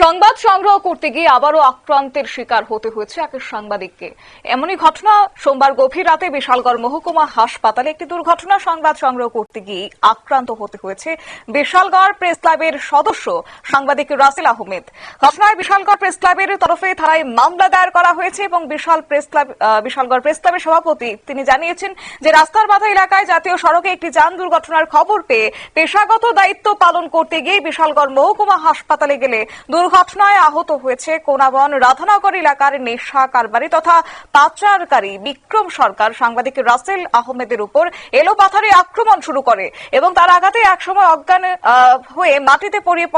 সংবাদ সংগ্রহ করতে গিয়ে আবারও আক্রান্তের শিকার হতে হয়েছে এক সাংবাদিককে। এমনই ঘটনা সোমবার গভীর রাতে বিশালগড় মহকুমা হাসপাতালে একটি দুর্ঘটনা সংবাদ সংগ্রহ করতে গিয়ে আক্রান্ত হতে হয়েছে বিশালগড় প্রেস ক্লাবের সদস্য সাংবাদিক রাসেল আহমেদ। ঘটনায় বিশালগড় প্রেস ক্লাবের তরফে থানায় মামলা দায়ের করা হয়েছে এবং Bishal press club Bishalgarh press ক্লাবের সভাপতি তিনি জানিয়েছেন যে রাস্তার বাধা এলাকায় জাতীয় সড়কে একটি যান দুর্ঘটনার খবর পেয়ে পেশাগত দায়িত্ব পালন করতে গিয়ে বিশালগড় মহকুমা হাসপাতালে গেলে দুর্ঘটনায় আহত হয়েছে কোনাবন রাধানগর এলাকার নেশা কারবারি তথা পাচারকারী বিক্রম সরকার। সাংবাদিক রাসেল আহমেদের উপর এলোপাথারে আক্রমণ শুরু করে এবং তার আঘাতে একসময় অজ্ঞান হয়ে মাটিতে পড়িয়ে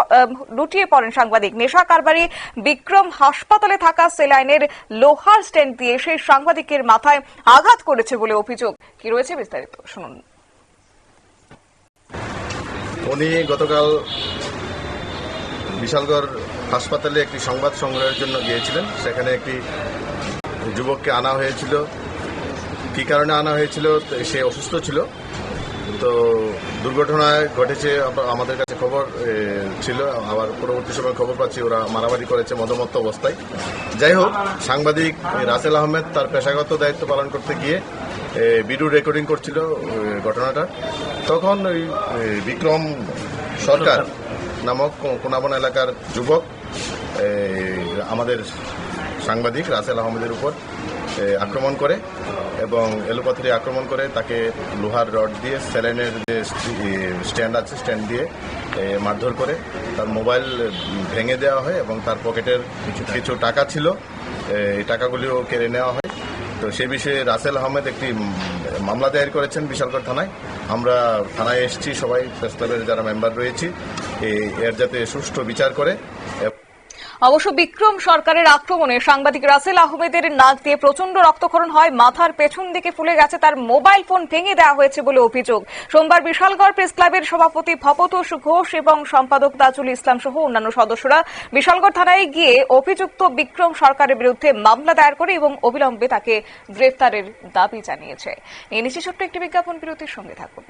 লুটিয়ে পড়েন সাংবাদিক। নেশা কারবারি বিক্রম হাসপাতালে থাকা সেলাইনের লোহার স্ট্যান্ড দিয়ে সেই সাংবাদিকের মাথায় আঘাত করেছে বলে অভিযোগ। কি রয়েছে বিস্তারিত শুনুন। উনি গতকাল বিশালগড় হাসপাতালে একটি সংবাদ সংগ্রহের জন্য গিয়েছিলেন। সেখানে একটি যুবককে আনা হয়েছিল। কী কারণে আনা হয়েছিল? সে অসুস্থ ছিল। তো দুর্ঘটনায় ঘটেছে আমাদের কাছে খবর ছিল। আবার পরবর্তী সময় খবর পাচ্ছি, ওরা মারামারি করেছে মদমত্ত অবস্থায়। যাই হোক, সাংবাদিক রাসেল আহমেদ তার পেশাগত দায়িত্ব পালন করতে গিয়ে ভিডিও রেকর্ডিং করছিল ঘটনাটা। তখন ওই বিক্রম সরকার নামক কোনাবন এলাকার যুবক আমাদের সাংবাদিক রাসেল আহমেদের উপর আক্রমণ করে এবং এলোপাথরি আক্রমণ করে তাকে লোহার রড দিয়ে স্যালাইনের যে স্ট্যান্ড আছে, স্ট্যান্ড দিয়ে মারধর করে তার মোবাইল ভেঙে দেওয়া হয় এবং তার পকেটের কিছু কিছু টাকা ছিল এই টাকাগুলিও কেড়ে নেওয়া হয়। তো সে বিষয়ে রাসেল আহমেদ একটি মামলা দায়ের করেছেন বিশালগড় থানায়। আমরা থানায় এসেছি সবাই, প্রেস ক্লাবের যারা মেম্বার রয়েছি এর যাতে সুষ্ঠু বিচার করে। অবশ্য বিক্রম সরকারের আক্রমণে সাংবাদিক রাসেল আহমেদের নাক দিয়ে প্রচণ্ড রক্তক্ষরণ হয়, মাথার পেছন দিকে ফুলে গেছে তার মোবাইল ফোন ভেঙে দেওয়া হয়েছে বলে অভিযোগ। সোমবার বিশালগড় প্রেস ক্লাবের সভাপতি ভপতোষ ঘোষ এবং সম্পাদক তাজুল ইসলাম সহ অন্যান্য সদস্যরা বিশালগড় থানায় গিয়ে অভিযুক্ত বিক্রম সরকারের বিরুদ্ধে মামলা দায়ের করে এবং অবিলম্বে তাকে গ্রেফতারের দাবি জানিয়েছে। এই নিচে ছোট্ট একটি বিজ্ঞাপন বিরতির সঙ্গে থাকুন।